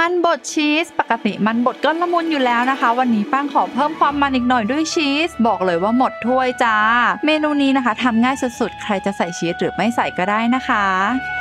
มันบดชีส ปกติมันบดก็ละมุนอยู่แล้วนะคะ วันนี้ป้างขอเพิ่มความมันอีกหน่อยด้วยชีส บอกเลยว่าหมดถ้วยจ้า เมนูนี้นะคะทำง่ายสุดๆ ใครจะใส่ชีสหรือไม่ใส่ก็ได้นะคะ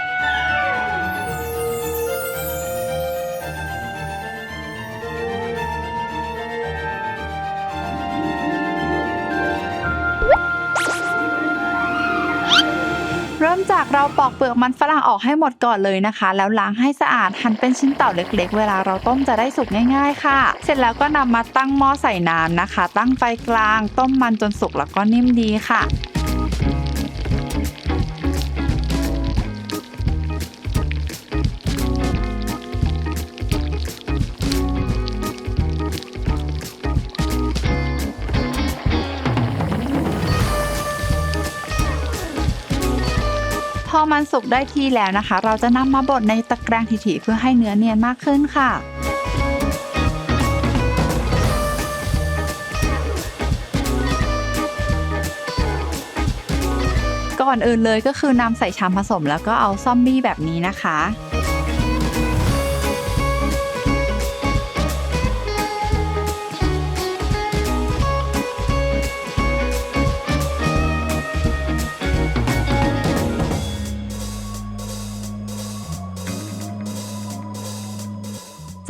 เริ่มจากเราปอกเปลือกมันฝรั่งออกให้หมดก่อนเลยนะคะ แล้วล้างให้สะอาดหั่นเป็นชิ้นเต่าเล็ก ๆ เวลาเราต้มจะได้สุกง่าย ๆ ค่ะ เสร็จแล้วก็นำมาตั้งหม้อใส่น้ำนะคะ ตั้งไฟกลาง ต้มมันจนสุกแล้วก็นิ่มดีค่ะ อมันสุกได้ที่แล้วนะคะ เราจะนำมาบดในตะแกรงถี่ๆเพื่อให้เนื้อเนียนมากขึ้นค่ะก่อนอื่นเลยก็คือนำใส่ชามผสมแล้วก็เอาซอมบี้แบบนี้นะคะ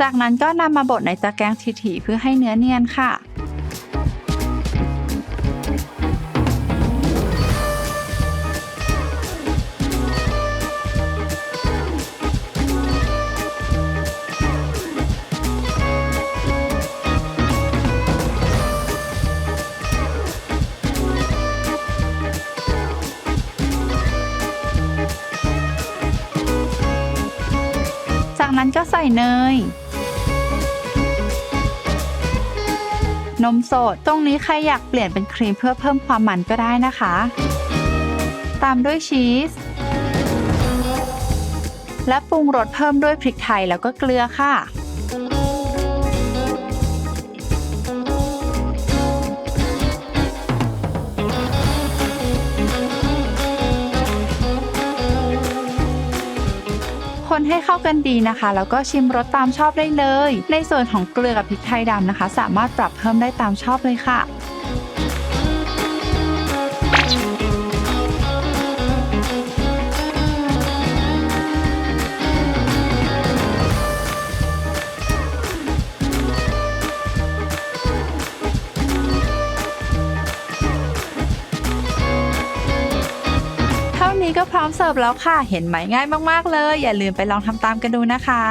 จากนั้นก็นำมาบดในตะแกรงถี่ๆเพื่อให้เนื้อเนียนค่ะ จากนั้นก็ใส่เนย นมสด ตรงนี้ใครอยากเปลี่ยนเป็นครีมเพื่อเพิ่มความมันก็ได้นะคะ ตามด้วยชีส และปรุงรสเพิ่มด้วยพริกไทยแล้วก็เกลือค่ะ คนให้เข้ากันดีนะคะ แล้วก็ชิมรสตามชอบได้เลย ในส่วนของเกลือกับพริกไทยดำนะคะ สามารถปรับเพิ่มได้ตามชอบเลยค่ะ นี้ก็พร้อมเสิร์ฟแล้วค่ะ เห็นไหมง่ายมากๆเลย อย่าลืมไปลองทำตามกันดูนะคะ